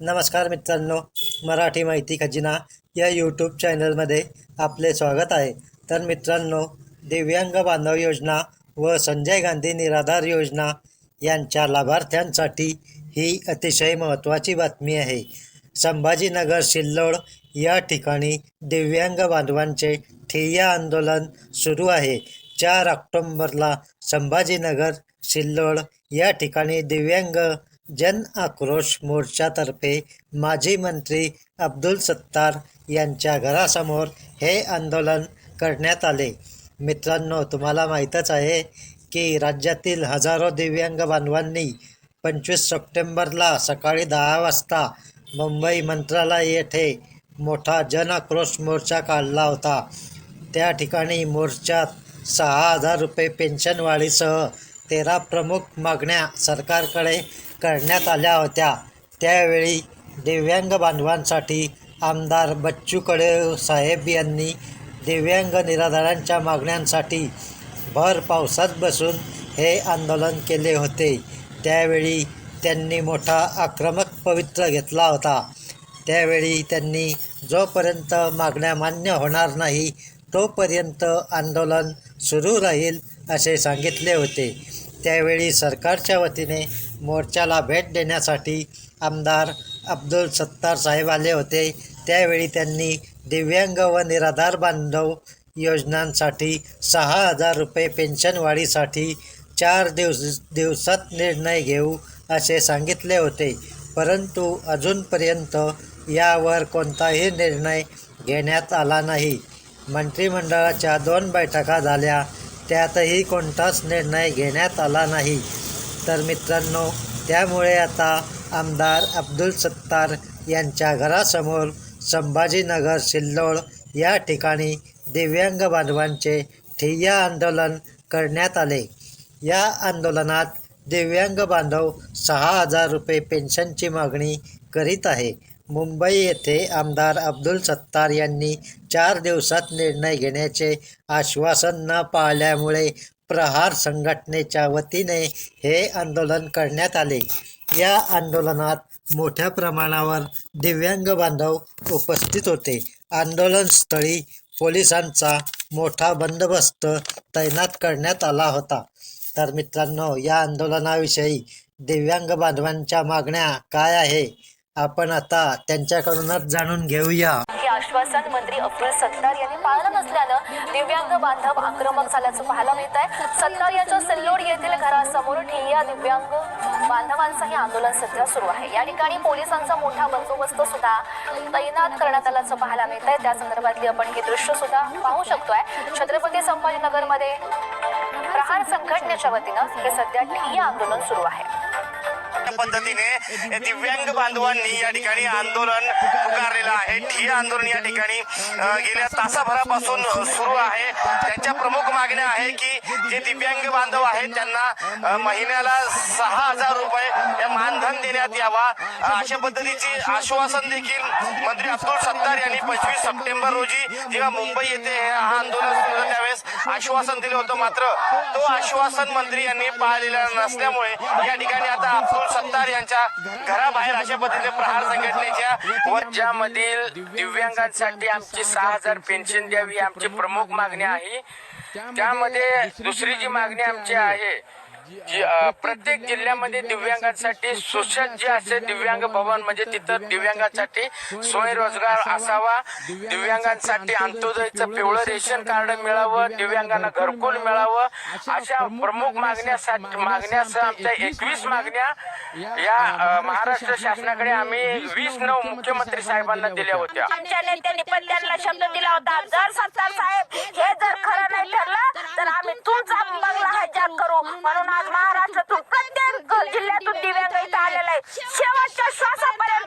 नमस्कार मित्रांनो मराठी माहिती खजिना या यूट्यूब चॅनलमध्ये आपले स्वागत आहे. तर मित्रांनो दिव्यांग बांधव योजना व संजय गांधी निराधार योजना यांच्या लाभार्थ्यांसाठी ही अतिशय महत्त्वाची बातमी आहे. संभाजीनगर सिल्लोड या ठिकाणी दिव्यांग बांधवांचे ठिय्या आंदोलन सुरू आहे. चार ऑक्टोंबरला संभाजीनगर सिल्लोड या ठिकाणी दिव्यांग जन आक्रोश मोर्चातर्फे माजी मंत्री अब्दुल सत्तार यांच्या घरासमोर हे आंदोलन करण्यात आले. मित्रांनो तुम्हाला माहीतच आहे की राज्यातील हजारो दिव्यांग बांधवांनी पंचवीस सप्टेंबरला सकाळी दहा वाजता मुंबई मंत्रालय येथे मोठा जन आक्रोश मोर्चा काढला होता. त्या ठिकाणी मोर्चात सहा हजार रुपये पेन्शन वाढीसह तेरा प्रमुख मागण्या सरकारकडे करण्यात आल्या होत्या. त्यावेळी दिव्यांग बांधवांसाठी आमदार बच्चू कडे साहेब यांनी दिव्यांग निराधारांच्या मागण्यांसाठी भर पावसात बसून हे आंदोलन केले होते. त्यावेळी त्यांनी मोठा आक्रमक पवित्र घेतला होता. त्यावेळी त्यांनी जोपर्यंत मागण्या मान्य होणार नाही तोपर्यंत आंदोलन सुरू राहील असे सांगितले होते. त्यावेळी सरकारच्या वतीने मोर्चाला भेट देण्यासाठी आमदार अब्दुल सत्तार साहेब आले होते. त्यावेळी त्यांनी दिव्यांग व निराधार बांधव योजनांसाठी सहा हजार रुपये पेन्शन वाढीसाठी चार दिवस दिवसात निर्णय घेऊ असे सांगितले होते. परंतु अजूनपर्यंत यावर कोणताही निर्णय घेण्यात आला नाही. मंत्रिमंडळाच्या दोन बैठका झाल्या. त्यातही कोणताच निर्णय घेण्यात आला नाही. तर मित्रांनो त्यामुळे आता आमदार अब्दुल सत्तार यांच्या घरासमोर संभाजीनगर सिल्लोड या ठिकाणी दिव्यांग बांधवांचे ठिय्या आंदोलन करण्यात आले. या आंदोलनात दिव्यांग बांधव सहा हजार रुपये पेन्शनची मागणी करीत आहे. मुंबई येथे आमदार अब्दुल सत्तार यांनी चार दिवसात निर्णय घेण्याचे आश्वासन न पाळल्यामुळे प्रहार संघटनेच्या वतीने हे आंदोलन करण्यात आले. या आंदोलनात मोठ्या प्रमाणावर दिव्यांग बांधव उपस्थित होते. आंदोलनस्थळी पोलिसांचा मोठा बंदोबस्त तैनात करण्यात आला होता. तर मित्रांनो या आंदोलनाविषयी दिव्यांग बांधवांच्या मागण्या काय आहे? आपण आता त्यांच्याकडूनच जाणून घेऊया. हे आश्वासन मंत्री अब्दुल सत्तार यांनी पाळलं नसल्यानं दिव्यांग बांधव आक्रमक झाल्याचं पाहायला मिळत आहे सत्तार यांच्या सिल्लोड येथील घरासमोर ठिय्या दिव्यांग बांधवांचं हे आंदोलन सध्या सुरू आहे. या ठिकाणी पोलिसांचा मोठा बंदोबस्त सुद्धा तैनात करण्यात आल्याचं पाहायला मिळत आहे त्या संदर्भातली आपण हे दृश्य सुद्धा पाहू शकतोय. छत्रपती संभाजीनगरमध्ये प्रहार संघटनेच्या वतीनं हे सध्या ठिय्या आंदोलन सुरू आहे. पद्धतीने दिव्यांग बांधवांनी या ठिकाणी आंदोलन पुकारलेलं आहे. ठिय्या आंदोलन या ठिकाणी गेल्या तासाभरापासून सुरू आहे. त्यांच्या प्रमुख मागण्या आहे की जे दिव्यांग बांधव आहेत त्यांना महिन्याला सहा हजार रुपये हे मानधन देण्यात यावा. अशा पद्धतीचे आश्वासन देखील मंत्री अब्दुल सत्तार यांनी पंचवीस सप्टेंबर रोजी जेव्हा मुंबई येथे हा आंदोलन सुरू झालं त्यावेळेस आश्वासन दिलं होतं. मात्र तो आश्वासन मंत्री यांनी पाळलेला नसल्यामुळे या ठिकाणी आता अब्दुल सत्तार यांच्या घराबाहेर अशा पद्धतीने प्रहार संघटनेच्या व ज्यामधील दिव्यांगांसाठी आमची सहा हजार पेन्शन द्यावी आमची प्रमुख मागणी आहे. त्यामध्ये दुसरी जी मागणी आमची आहे प्रत्येक जिल्ह्यामध्ये दिव्यांगांसाठी सुसज्ज असे दिव्यांग भवन म्हणजे तिथं दिव्यांगांसाठी स्वयंरोजगार असावा दिव्यांगांसाठी अंत्योदयचं पिवळं रेशन कार्ड मिळावं दिव्यांगांना घरकुल मिळावं अशा प्रमुख मागण्यासाठी मागण्यासह आमच्या एकवीस मागण्या या महाराष्ट्र शासनाकडे आम्ही वीस नऊ मुख्यमंत्री साहेबांना दिल्या होत्या. आमच्या नेत्यांनी पण त्यांना शब्द दिला होता जर सत्तार साहेब हे जर खरं नाही